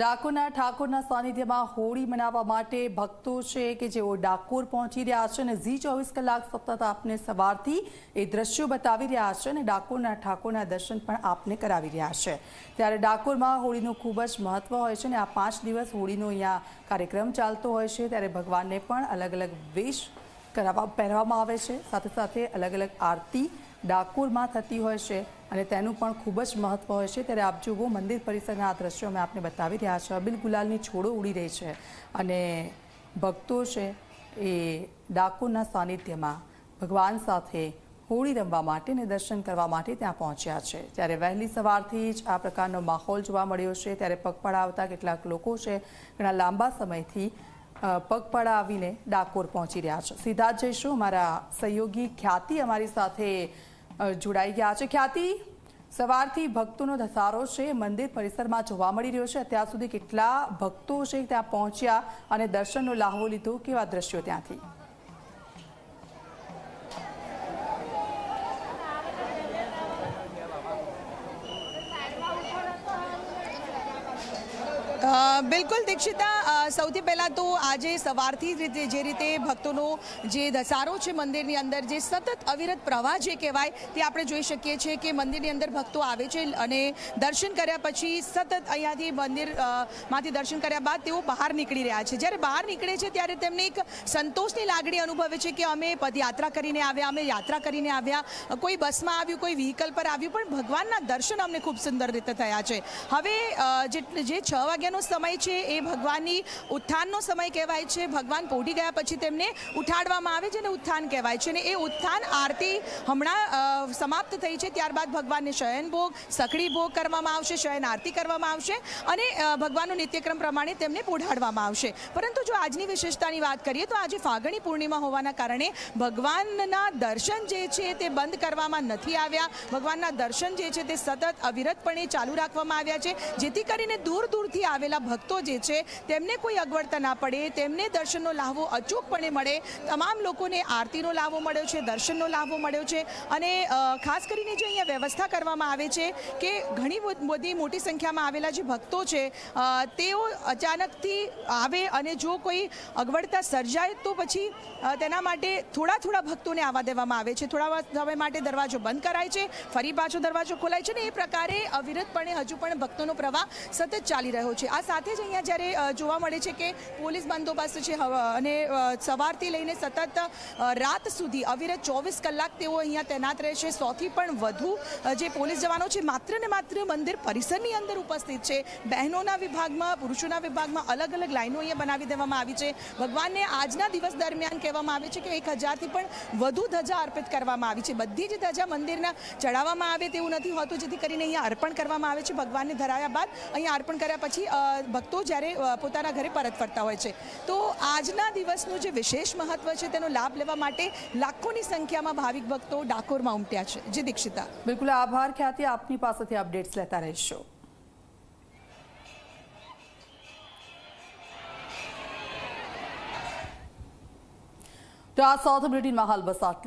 ડાકોરના ઠાકોરના સાનિધ્યમાં હોળી મનાવવા માટે ભક્તો છે કે જેઓ ડાકોર પહોંચી રહ્યા છે અને ઝી ચોવીસ કલાક સતત આપને સવારથી એ દ્રશ્યો બતાવી રહ્યા છે અને ડાકોરના ઠાકોરના દર્શન પણ આપને કરાવી રહ્યા છે. ત્યારે ડાકોરમાં હોળીનું ખૂબ જ મહત્વ હોય છે અને આ પાંચ દિવસ હોળીનો અહીંયા કાર્યક્રમ ચાલતો હોય છે. ત્યારે ભગવાનને પણ અલગ અલગ વેશ કરાવવા પહેરવામાં આવે છે. સાથે સાથે અલગ અલગ આરતી ડાકોરમાં થતી હોય છે. અને તેનું પણ ખૂબ જ મહત્વ હોય છે. ત્યારે આપ જુઓ, મંદિર પરિસરના આ દ્રશ્યો અમે આપને બતાવી રહ્યા છે અબિલ ગુલાલની છોડો ઉડી રહી છે અને ભક્તો છે એ ડાકોરના સાનિધ્યમાં ભગવાન સાથે હોળી રમવા માટે અને દર્શન કરવા માટે ત્યાં પહોંચ્યા છે. ત્યારે વહેલી સવારથી જ આ પ્રકારનો માહોલ જોવા મળ્યો છે. ત્યારે પગપાળા આવતા કેટલાક લોકો છે ઘણા લાંબા સમયથી પગપાળા આવીને ડાકોર પહોંચી રહ્યા છે. સીધા જ જઈશું અમારા સહયોગી ખ્યાતિ અમારી સાથે જોડાઈ ગયા છે. ખ્યાતિ, સવારથી ભક્તોનો ધસારો છે. મંદિર પરિસરમાં જોવા મળી રહ્યો છે. અત્યાર સુધી કેટલા ભક્તો છે ત્યાં પહોંચ્યા અને દર્શનનો લાહવો લીધો? કેવા દ્રશ્યો ત્યાંથી? બિલકુલ દીક્ષિતા સૌથી પહેલાં તો આજે સવારથી જે રીતે ભક્તોનો જે ધસારો છે મંદિરની અંદર, જે સતત અવિરત પ્રવાહ જે કહેવાય, તે આપણે જોઈ શકીએ છીએ કે મંદિરની અંદર ભક્તો આવે છે અને દર્શન કર્યા પછી સતત અહીંયાથી મંદિરમાંથી દર્શન કર્યા બાદ તેઓ બહાર નીકળી રહ્યા છે. જ્યારે બહાર નીકળે છે ત્યારે તેમને એક સંતોષની લાગણી અનુભવે છે કે અમે પદયાત્રા કરીને આવ્યા, અમે યાત્રા કરીને આવ્યા. કોઈ બસમાં આવ્યું, કોઈ વ્હીકલ પર આવ્યું, પણ ભગવાનના દર્શન અમને ખૂબ સુંદર રીતે થયા છે. હવે જે છ વાગ્યાનો સમય છે, એ ભગવાનની ઉત્થાનનો સમય કહેવાય છે. ભગવાન પોઢી ગયા પછી તેમને ઉઠાડવામાં આવે છે અને ઉત્થાન કહેવાય છે અને એ ઉત્થાન આરતી હમણાં સમાપ્ત થઈ છે. ત્યારબાદ ભગવાનને શયન ભોગ, સખડી ભોગ કરવામાં આવશે, શયન આરતી કરવામાં આવશે અને ભગવાનનો નિત્યક્રમ પ્રમાણે તેમને પોઢાડવામાં આવશે. પરંતુ જો આજની વિશેષતાની વાત કરીએ તો આજે ફાગણી પૂર્ણિમા હોવાના કારણે ભગવાનના દર્શન જે છે તે બંધ કરવામાં નથી આવ્યા. ભગવાનના દર્શન જે છે તે સતત અવિરતપણે ચાલુ રાખવામાં આવ્યા છે. જેથી કરીને દૂર દૂરથી આવેલા ભક્તો જે છે, તેમને કોઈ અગવડતા ના પડે, તેમને દર્શનનો લાહવો અચૂકપણે મળે. તમામ લોકોને આરતીનો લાહવો મળ્યો છે, દર્શનનો લાહવો મળ્યો છે અને ખાસ કરીને જે અહીંયા વ્યવસ્થા કરવામાં આવે છે કે ઘણી બધ- મોટી સંખ્યામાં આવેલા જે ભક્તો છે તેઓ અચાનકથી આવે અને જો કોઈ અગવડતા સર્જાય તો પછી તેના માટે થોડા થોડા ભક્તોને આવવા દેવામાં આવે છે. થોડા સમય માટે દરવાજો બંધ કરાય છે, ફરી પાછો દરવાજો ખોલાય છે ને એ પ્રકારે અવિરતપણે હજુ પણ ભક્તોનો પ્રવાહ સતત ચાલી રહ્યો છે. આ સાથે જ અહીંયા જ્યારે જોવા મળે છે કે પોલીસ બંદોબસ્ત છે અને સવારથી લઈને સતત રાત સુધી અવિરત ચોવીસ કલાક તેઓ અહીંયા તૈનાત રહેશે સોથી પણ વધુ જે પોલીસ જવાનો છે, માત્ર ને માત્ર મંદિર પરિસરની અંદર ઉપસ્થિત છે. બહેનોના વિભાગમાં, પુરુષોના વિભાગમાં અલગ અલગ લાઈનો અહીંયા બનાવી દેવામાં આવી છે. ભગવાનને આજના દિવસ દરમિયાન કહેવામાં આવે છે કે એક હજારથી પણ વધુ ધજા અર્પિત કરવામાં આવી છે. બધી જ ધજા મંદિરના ચડાવવામાં આવે તેવું નથી હોતું, જેથી કરીને અહીંયા અર્પણ કરવામાં આવે છે. ભગવાનને ધરાયા બાદ અહીંયા અર્પણ કર્યા પછી ભક્તો જ્યારે પોતાના ઘરે પરત ફરતા હોય છે. તો આજના દિવસનું જે વિશેષ મહત્વ છે તેનો લાભ લેવા માટે લાખોની સંખ્યામાં ભાવિક ભક્તો ડાકોરમાં ઉમટ્યા છે. જે દીક્ષિતા. બિલકુલ, આભાર. ખ્યાતિ આપની પાસેથી અપડેટ્સ લેતા રહેશો. તો આ સાઉથ બુલેટિનમાં હાલ બસ આટલું.